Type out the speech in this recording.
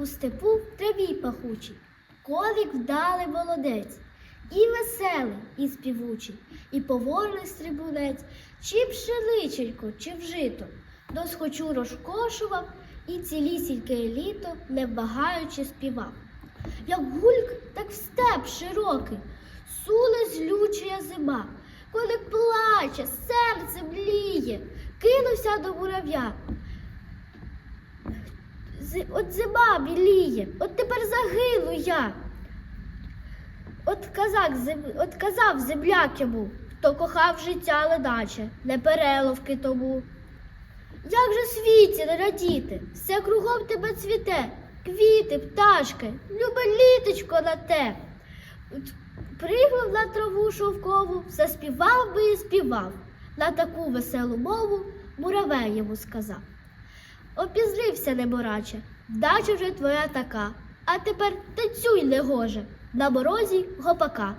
у степу в траві пахучій, колик вдалий молодець, і веселий, і співучий, і поворний стрибунець, чи пшениченько, чи вжито, досхочу розкошував, і цілісіньке літо, не вагаючи співав. Як гульк, так в степ широкий, суне злючая зима, коли плаче, серце бліє, кинувся до мурав'я. От зима біліє, от тепер загину я. От казак, от казав земляк йому, хто кохав життя ледаче, не переловки тому. Як же світі не радіти, все кругом тебе цвіте, квіти, пташки, любе літочко на те. Пригнув на траву шовкову, заспівав би і співав. На таку веселу мову муравей йому сказав. Опізлився небораче, вдача вже твоя така, а тепер танцюй негоже, на морозі гопака.